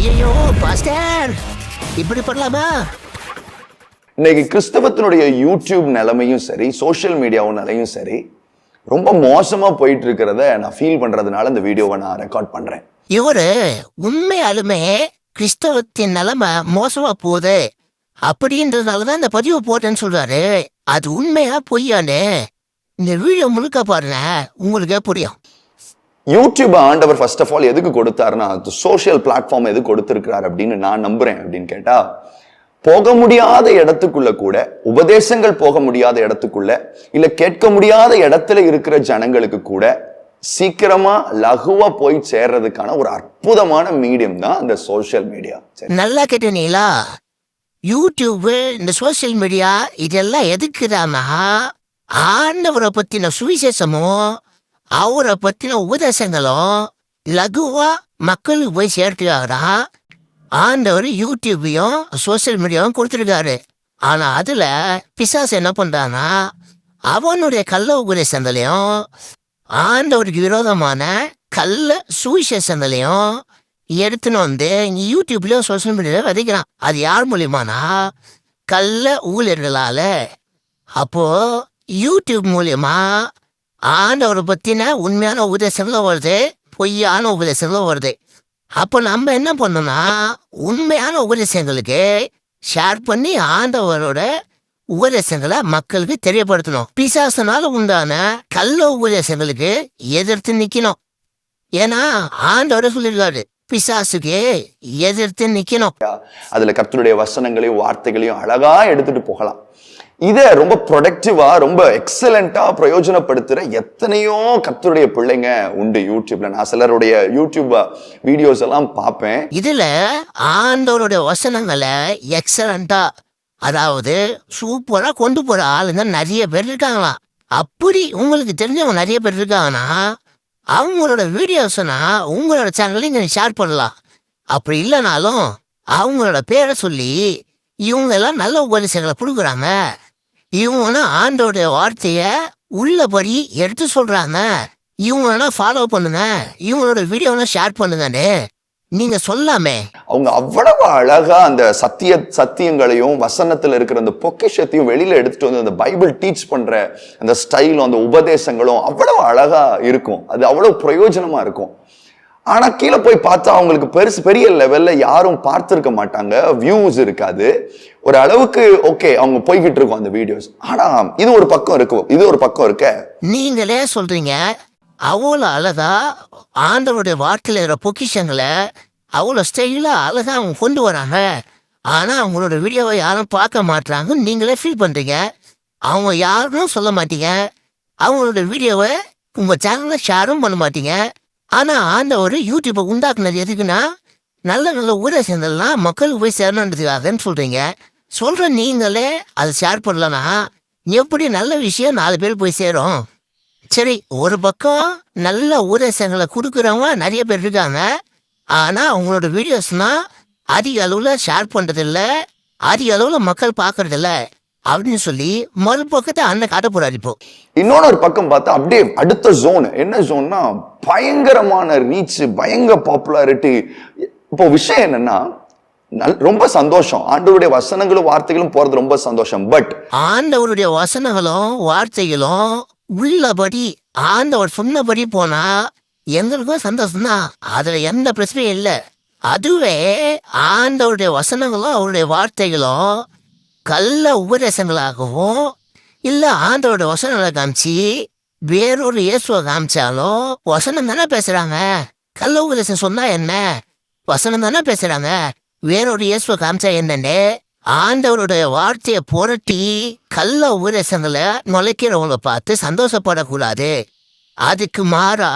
ஐயோ பாஸ்டர். இப்படி பண்ணலாமா? இன்னைக்கு கிறிஸ்தவத்தினுடைய யூடியூப் நிலைமையும் சரி சோஷியல் மீடியாவும் நிலையும் சரி ரொம்ப மோசமா போயிட்டு இருக்கிறத நான் ஃபீல் பண்றதுனால இந்த வீடியோவை நான் ரெக்கார்ட் பண்றேன். இவரு உண்மையாலுமே கிறிஸ்தவத்தின் நிலைமை மோசமா போகுது. அப்படின்றதுனாலதான் இந்த பதிவு போட்டேன்னு சொல்றாரு. அது உண்மையா பொய்யானே இந்த வீடியோ முழுக்க பாருங்க. உங்களுக்கே புரியும். யூடியூப் ஆண்டவர் ஃபர்ஸ்ட் ஆஃப் ஆல் எதுக்கு கொடுத்தாருன்னா அது சோஷியல் பிளாட்ஃபார்ம் எது கொடுத்துருக்கிறார் அப்படின்னு நான் நம்புறேன் அப்படின்னு கேட்டா போக முடியாத இடத்துக்குள்ள கூட உபதேசங்கள் போக முடியாத இடத்துக்குள்ள இல்ல கேட்க முடியாத இடத்துல இருக்கிற ஜனங்களுக்கு கூட சீக்கிரமா லகுவா போய் சேர்றதுக்கான ஒரு அற்புதமான மீடியம் தான் இந்த சோஷியல் மீடியா சரி. நல்லா கேட்டீங்களா யூடியூப் இந்த சோஷியல் மீடியா இதெல்லாம் எதுக்குதானா ஆண்டவரை பத்தின சுவிசேஷமும் அவரை பத்தின உபதேசங்களும் லகுவா மக்களுக்கு போய் சேர்க்கிறாரா? ஆண்டவர் யூடியூபையும் சோஷியல் மீடியாவும் கொடுத்துருக்காரு. ஆனா அதுல பிசாசு என்ன பண்றானா அவனுடைய கள்ள உபதேசங்களையும் ஆண்டவருக்கு விரோதமான கள்ள சுவிசேஷங்களையும் எடுத்துன்னு வந்து யூடியூப்லேயும் யூடியூப்லயும் சோஷியல் மீடியால விதைக்கிறான். அது யார் மூலியமானா கள்ள ஊழியர்களால. அப்போ யூடியூப் மூலியமா ஆண்டவரை பற்றின உண்மையான உபதேசங்களும் வருது பொய்யான உபதேசங்களும் வருது. அப்போ நம்ம என்ன பண்ணோம்னா உண்மையான உபதேசங்களுக்கு ஷேர் பண்ணி ஆண்டவரோட உபதேசங்களை மக்களுக்கு தெரியப்படுத்தணும். பிசாசனால உண்டான கள்ள உபதேசங்களுக்கு எதிர்த்து நிக்கணும். ஏன்னா ஆண்டவரை சொல்லியிருக்காரு பிசாசுக்கு எதிர்த்து நிக்கணும். அதுல கர்த்தருடைய வசனங்களையும் வார்த்தைகளையும் அழகா எடுத்துட்டு போகலாம். இதை ரொம்ப ப்ரொடக்டிவா ரொம்ப எக்ஸலண்டா பிரயோஜனப்படுத்துற எத்தனையோ கத்தருடைய பிள்ளைங்க உண்டு யூடியூப்ல. நான் சிலருடைய யூடியூப் வீடியோஸ் எல்லாம் பார்ப்பேன். இதுல ஆண்டவருடைய வசனங்களை எக்ஸலண்டா அதாவது சூப்பரா கொண்டு போற ஆளுங்க நிறைய பேர் இருக்காங்களாம். அப்படி உங்களுக்கு தெரிஞ்சவங்க நிறைய பேர் இருக்காங்கன்னா அவங்களோட வீடியோஸ்னா உங்களோட சேனல்ல நீங்கள் ஷேர் பண்ணலாம். அப்படி இல்லைனாலும் அவங்களோட பேரை சொல்லி இவங்க எல்லாம் நல்ல உபதேசங்களை கொடுக்குறாங்க. இவங்களும் ஆண்டோடைய வார்த்தையை உள்ளபடி எடுத்து சொல்கிறாங்க இவங்களெல்லாம் ஃபாலோ பண்ணுங்க. இவங்களோட வீடியோலாம் ஷேர் பண்ணுங்கன்னு நீங்க சொல்லாமே. அவங்க அவ்வளவு அழகா அந்த சத்திய சத்தியங்களையும் வசனத்துல இருக்கிற அந்த பொக்கிஷத்தையும் வெளியில எடுத்துட்டு வந்து அந்த பைபிள் டீச் பண்ற அந்த ஸ்டைலும் அந்த உபதேசங்களும் அவ்வளவு அழகா இருக்கும். அது அவ்வளவு பிரயோஜனமா இருக்கும். ஆனால் கீழே போய் பார்த்தா அவங்களுக்கு பெருசு பெரிய லெவலில் யாரும் பார்த்துருக்க மாட்டாங்க. வியூஸ் இருக்காது. ஒரு அளவுக்கு ஓகே அவங்க போய்கிட்டு இருக்கும் அந்த வீடியோஸ் ஆனால் இது ஒரு பக்கம் இருக்கு. இது ஒரு பக்கம் இருக்க. நீங்களே சொல்றீங்க அவ்வளோ அழகா ஆண்டவருடைய வார்த்தையில் இருக்கிற பொக்கிஷங்களை அவ்வளோ ஸ்டைலாக அழகா அவங்க கொண்டு வராங்க. ஆனால் அவங்களோட வீடியோவை யாரும் பார்க்க மாட்டாங்கன்னு நீங்களே ஃபீல் பண்ணுறீங்க அவங்க யாரும் சொல்ல மாட்டீங்க. அவங்களோட வீடியோவை உங்கள் சேனலில் ஷேரும் பண்ண மாட்டீங்க. ஆனா ஆண்டவர் யூடியூப்பை உண்டாக்குனது எதுக்குன்னா நல்ல நல்ல ஊரை சேர்ந்தெல்லாம் மக்களுக்கு போய் சேரணுன்றதுக்காகன்னு சொல்றீங்க. சொல்ற நீங்களே அதை ஷேர் பண்ணலன்னா எப்படி நல்ல விஷயம் நாலு பேர் போய் சேரும்? சரி ஒரு பக்கம் நல்ல உபதேசங்களை கொடுக்குறவங்க நிறைய பேர் இருக்காங்க. ஆனால் அவங்களோட வீடியோஸ்னால் அதிக அளவில் ஷேர் பண்ணுறதில்ல அதிக அளவில் மக்கள் பார்க்குறதில்ல. அப்படின்னு சொல்லி மறுபக்கத்தை அண்ணன் காட்ட போறாரு இப்போ. இன்னொன்னு ஒரு பக்கம் பார்த்தா அப்படியே அடுத்த ஜோன் என்ன ஜோன்னா பயங்கரமான ரீச் பயங்கர பாப்புலாரிட்டி இப்போ விஷயம் என்னன்னா ரொம்ப சந்தோஷம். ஆண்டவருடைய வசனங்களும் வார்த்தைகளும் போறது ரொம்ப சந்தோஷம். பட் ஆண்டவருடைய வசனங்களும் வார்த்தைகளும் உள்ளபடி ஆண்டவர் சொன்னபடி போனா எங்களுக்கும் சந்தோஷம் தான் அதுல எந்த பிரச்சனையும் இல்லை. அதுவே ஆண்டவருடைய வசனங்களும் அவருடைய வார்த்தைகளும் கள்ள உபதேசங்களாகவும் இல்லை ஆண்டவருடைய வசனங்களை காமிச்சு வேறொரு இயேசுவை காமிச்சாலும் வசனம் தானே பேசுறாங்க? கள்ள உபதேசம் சொன்னா என்ன? வசனம் தானே பேசுறாங்க? வேறொரு இயேசுவை காமிச்சா என்னன்னு? ஆண்டவருடைய வார்த்தையை புரட்டி கள்ள உபதேசங்களை நுழைக்கிறவங்களை பார்த்து சந்தோஷப்படக்கூடாது. அதுக்கு மாறா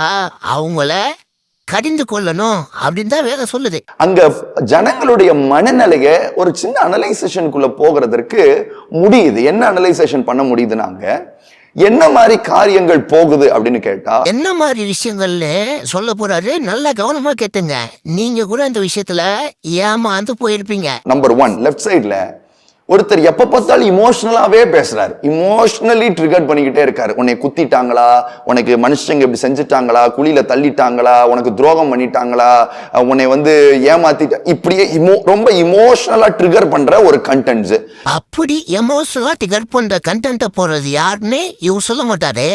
அவங்கள கடிந்து கொள்ளணும் அப்படின்னு தான் வேலை சொல்லுது. அங்க ஜனங்களுடைய மனநிலைய ஒரு சின்ன அனலைசேஷனுக்குள்ள போகிறதற்கு முடியுது. என்ன அனலைசேஷன் பண்ண முடியுதுனாங்க என்ன மாதிரி காரியங்கள் போகுது அப்படின்னு கேட்டா என்ன மாதிரி விஷயங்கள்ல சொல்ல போறாரு நல்லா கவனமா கேட்டுங்க. நீங்க கூட இந்த விஷயத்துல ஏமாந்து போயிருப்பீங்க. நம்பர் ஒன் லெஃப்ட் சைடுல ஒருத்தர் எப்ப பார்த்தாலும் இமோஷனலாவே பேசுறாரு. இமோஷனலி ட்ரிகர் பண்ணிக்கிட்டே இருக்காரு. உன்னை குத்திட்டாங்களா? உனக்கு மனுஷங்க இப்படி செஞ்சுட்டாங்களா? குழியில தள்ளிட்டாங்களா? உனக்கு துரோகம் பண்ணிட்டாங்களா? உன்னை வந்து ஏமாத்திட்ட? இப்படியே இமோ ரொம்ப இமோஷனலா ட்ரிகர் பண்ற ஒரு கண்டென்ட்ஸ் அப்படி எமோஷனலா டிகர் பண்ற கண்டென்ட்டை போடுறது யாருன்னு இவர் சொல்ல மாட்டாரு.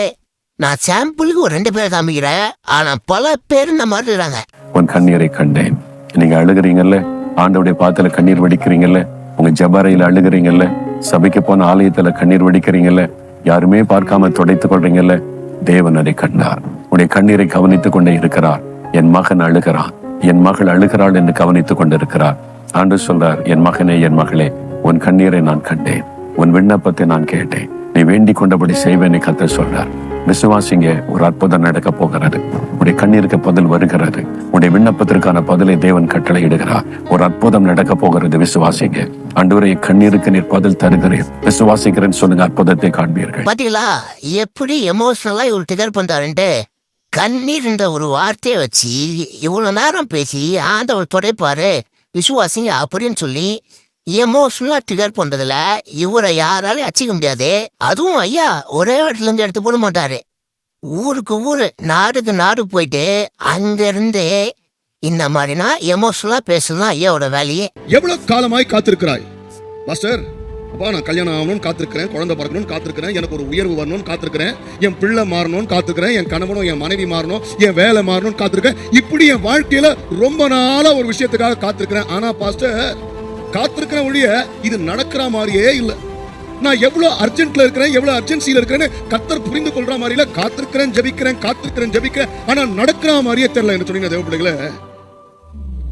நான் சாம்பிளுக்கு ஒரு ரெண்டு பேரை காமிக்கிறேன். ஆனா பல பேர் இந்த மாதிரி இருக்காங்க உன் கண்ணீரை கண்டேன். நீங்க அழுகுறீங்கல்ல? ஆண்டவுடைய பாத்துல கண்ணீர் வடிக்கிறீங்கல்ல? உங்க ஜபாரையில அழுகுறீங்கல்ல? சபைக்கு போன ஆலயத்துல கண்ணீர் வடிக்கிறீங்கல்ல? யாருமே பார்க்காம துடைத்துக் கொள்றீங்கல்ல? தேவன் அதை கண்டார். உடைய கண்ணீரை கவனித்துக் கொண்டே இருக்கிறார். என் மகன் அழுகிறான். என் மகள் அழுகிறாள் என்று கவனித்துக் கொண்டிருக்கிறார். ஆண்டு சொல்றார் என் மகனே என் மகளே உன் கண்ணீரை நான் கண்டேன். உன் விண்ணப்பத்தை நான் கேட்டேன். நீ வேண்டிக் கொண்டபடி செய்வேன் கத்த சொல்றார். விசுவாசிங்க ஒரு அற்புதம் நடக்க போகிறது. உடைய கண்ணீருக்கு பதில் வருகிறது. உடைய விண்ணப்பத்திற்கான பதிலை தேவன் கட்டளை இடுகிறார் ஒரு அற்புதம் நடக்க போகிறது விசுவாசிங்க. அன்றுவரை கண்ணீருக்கு நீர் பதில் தருகிறேன். விசுவாசிக்கிறேன்னு சொல்லுங்க அற்புதத்தை காண்பீர்கள். பாத்தீங்களா? எப்படி எமோஷனலா இவர் டிகர் பண்றாருன்ட்டு கண்ணீர்ன்ற ஒரு வார்த்தையை வச்சு இவ்வளவு நேரம் பேசி ஆண்டவர் துடைப்பாரு. விசுவாசிங்க அப்படின்னு சொல்லி எமோஷனலா டிகர் பண்றதுல இவரை யாராலையும் அச்சிக்க முடியாது. அதுவும் ஐயா ஒரே இடத்துல இருந்து எடுத்து போட மாட்டாரு. ஊருக்கு ஊரு நாடுக்கு நாடு போயிட்டு அங்க இருந்து இந்த மாதிரினா எமோஷனலா பேசலாம் ஐயாவோட வேலையே. எவ்வளவு காலமாய் காத்திருக்கிறாய்? மாஸ்டர் அப்பா நான் கல்யாணம் ஆகணும்னு காத்திருக்கிறேன் குழந்தை பிறக்கணும்னு காத்திருக்கிறேன் எனக்கு ஒரு உயர்வு வரணும்னு காத்திருக்கிறேன் என் பிள்ளை மாறணும்னு காத்திருக்கிறேன் என் கணவனும் என் மனைவி மாறணும் என் வேலை மாறணும்னு காத்திருக்கேன். இப்படி என் வாழ்க்கையில ரொம்ப நாளா ஒரு விஷயத்துக்காக காத்திருக்கிறேன். ஆனா பாஸ்டர் காத்திருக்கிற ஒழிய இது நடக்கிற மாதிரியே இல்லை. நான் எவ்வளவு அர்ஜென்ட்ல இருக்கிறேன் எவ்வளவு அர்ஜென்சியில் இருக்கிறேன்னு கத்தர் புரிந்து கொள்ற மாதிரில காத்திருக்கிறேன் ஜெபிக்கிறேன் காத்திருக்கிறேன் ஜெபிக்கிறேன். ஆனா நடக்கிற மாதிரியே தெரியல என்று சொன்னீங்க தேவப்பிள்ளைகளை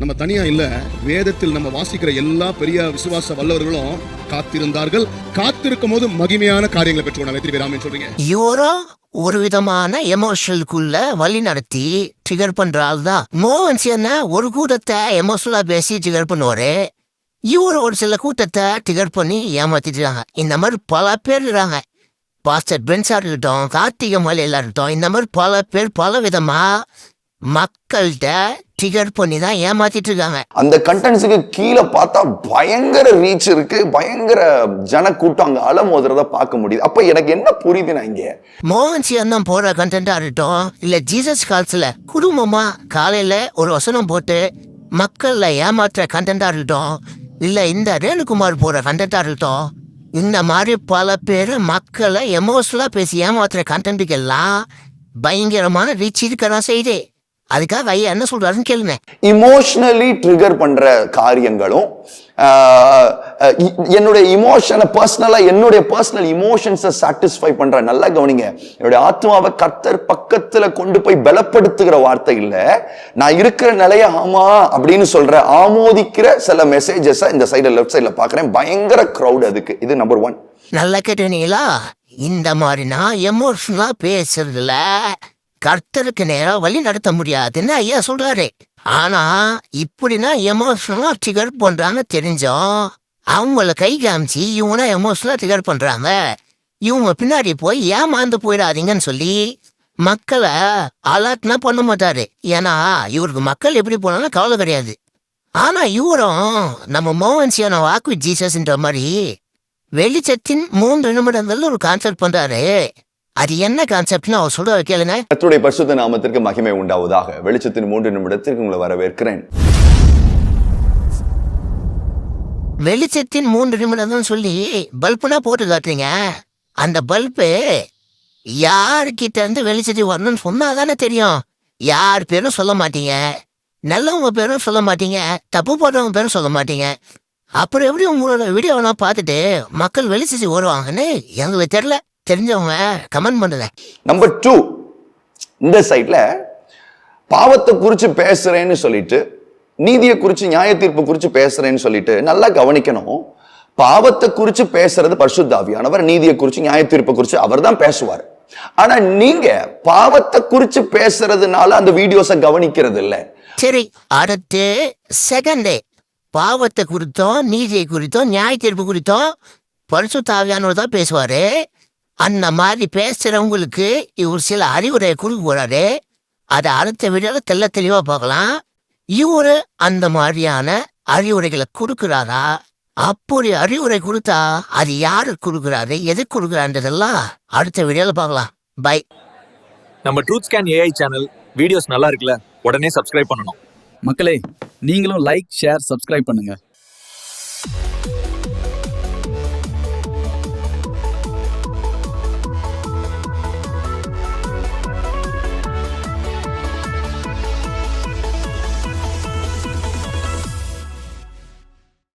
நம்ம தனியா இல்ல வேதத்தில் நம்ம வாசிக்கிற எல்லா பெரிய விசுவாச வல்லவர்களும் காத்திருந்தார்கள். காத்திருக்கும் போது மகிமையான காரியங்களை பெற்றுக்கொண்டாங்க எத்தனை பேர் சொல்றீங்க? இவரும் ஒரு விதமான எமோஷனலுக்குள்ள வழி நடத்தி ட்ரிகர் பண்ற ஆள் தான் மோகன் சேனா ஒரு கூட்டத்தை எமோஷனலா பேசி ட்ரிகர் பண்ணுவாரு. இவர் ஒரு சில கூட்டத்தை ட்ரிகர் பண்ணி ஏமாத்திட்டுறாங்க இந்த மாதிரி பல பேர் இருக்காங்க. பாஸ்டர் பென்ஸா இருக்கட்டும் கார்த்திகை மலையில இருக்கட்டும் இந்த மாதிரி பல பேர் பல விதமா மக்கள்கிட்ட ட்ரிகர் பண்ணி தான் ஏமாத்திட்டு இருக்காங்க. அந்த கண்டென்ட்ஸுக்கு கீழே பார்த்தா பயங்கர ரீச் இருக்கு. பயங்கர ஜன கூட்டம் அங்க அலமோதுறத பார்க்க முடியுது. அப்ப எனக்கு என்ன புரியுதுன்னா இங்க? மோகன் சிவன் போற கண்டென்ட்டா இருக்கட்டும் இல்ல ஜீசஸ் கால்ஸ்ல குடும்பமா காலையில ஒரு வசனம் போட்டு மக்கள்ல ஏமாத்துற கண்டென்ட்டா இருக்கட்டும் இல்லை இந்த ரேணுகுமார் போகிற கண்டென்ட்டா இருக்கட்டும் இந்த மாதிரி பல பேர் மக்களை எமோஷனலா பேசி ஏமாத்துற கண்டென்ட்டுக்கு எல்லாம் பயங்கரமான ரீச் இருக்கதான் செய்யுது அதுக்காக ஐயா என்ன சொல்றாருன்னு கேளுங்க. இமோஷனலி ட்ரிகர் பண்ற காரியங்களும் என்னுடைய இமோஷனை பர்சனலா என்னுடைய பர்சனல் இமோஷன்ஸை சாட்டிஸ்ஃபை பண்ற நல்லா கவனிங்க. என்னுடைய ஆத்மாவை கர்த்தர் பக்கத்துல கொண்டு போய் பலப்படுத்துகிற வார்த்தை இல்ல நான் இருக்கிற நிலைய ஆமா அப்படின்னு சொல்ற ஆமோதிக்கிற சில மெசேஜஸ் இந்த சைடுல லெஃப்ட் சைடுல பாக்குறேன் பயங்கர crowd அதுக்கு. இது நம்பர் ஒன் நல்லா கேட்டீங்களா? இந்த மாதிரினா எமோஷனலா பேசுறதுல கர்த்தருக்கு நேரம் வழி நடத்த முடியாதுன்னு ஐயா சொல்றாரு. ஆனா இப்படின்னா எமோஷனலா ட்ரிகர் பண்றாங்க தெரிஞ்சோம் அவங்கள கை காமிச்சு இவனா எமோஷனலா ட்ரிகர் பண்றாங்க இவங்க பின்னாடி போய் ஏமாந்து போயிடாதீங்கன்னு சொல்லி மக்களை அலாட்னா பண்ண மாட்டாரு. ஏன்னா இவருக்கு மக்கள் எப்படி போனாலும் கவலை கிடையாது. ஆனா இவரும் நம்ம மோகன் சியான வாக்கு ஜீசஸ்ன்ற மாதிரி வெளிச்சத்தின் மூன்று நிமிடங்கள்ல ஒரு கான்செப்ட் பண்றாரு. அது என்ன கான்செப்ட்னு அவர் சொல்ற கேளுங்க. கர்த்தருடைய பரிசுத்த நாமத்திற்கு மகிமை உண்டாவதாக. வெளிச்சத்தின் மூன்று நிமிடத்திற்கு உங்களை வரவேற்கிறேன். வெளிச்சத்தின் மூன்று நிமிடம்னு சொல்லி பல்புனா போட்டு காட்டுறீங்க. அந்த பல்பு யார்கிட்ட இருந்து வெளிச்சத்தை வரணும்னு சொன்னா தானே தெரியும். யார் பேரும் சொல்ல மாட்டீங்க. நல்லவங்க பேரும் சொல்ல மாட்டீங்க. தப்பு போடுறவங்க பேரும் சொல்ல மாட்டீங்க. அப்புறம் எப்படி உங்களோட வீடியோவெல்லாம் பார்த்துட்டு மக்கள் வெளிச்சத்தை வருவாங்கன்னு எங்களுக்கு தெரியல. தெரிஞ்சவங்க கமெண்ட் பண்ணுங்க. நம்பர் டூ இந்த சைட்ல பாவத்தை குறிச்சு பேசுறேன்னு சொல்லிட்டு நீதியை குறிச்சு நியாய தீர்ப்பு குறிச்சு பேசுறேன்னு சொல்லிட்டு நல்லா கவனிக்கணும். பாவத்தை குறிச்சு பேசுறது பரிசுத்தாவியானவர் நீதியை குறிச்சு நியாய தீர்ப்பை குறிச்சு அவர் தான் பேசுவார். ஆனா நீங்க பாவத்தை குறிச்சு பேசுறதுனால அந்த வீடியோஸை கவனிக்கிறது இல்ல. சரி அடுத்து செகண்ட் பாவத்தை குறித்தோம் நீதியை குறித்தோம் நியாய தீர்ப்பு குறித்தோம் பரிசு தாவியானவர் தான் பேசுவாரு. அந்த மாதிரி பேசுறவங்களுக்கு இவர் சில அறிவுரை கொடுக்க போறாரு. அதை அடுத்த வீடியோல தெள்ள தெளிவா பார்க்கலாம். இவரு அந்த மாதிரியான அறிவுரைகளை கொடுக்குறாரா? அப்படி அறிவுரை கொடுத்தா அது யாரு கொடுக்குறாரு? எது கொடுக்குறான்றதெல்லாம் அடுத்த வீடியோல பார்க்கலாம். பை. நம்ம truth scan AI channel videos நல்லா இருக்குல்ல? உடனே சப்ஸ்கிரைப் பண்ணணும். மக்களே நீங்களும் லைக் ஷேர் சப்ஸ்கிரைப் பண்ணுங்க.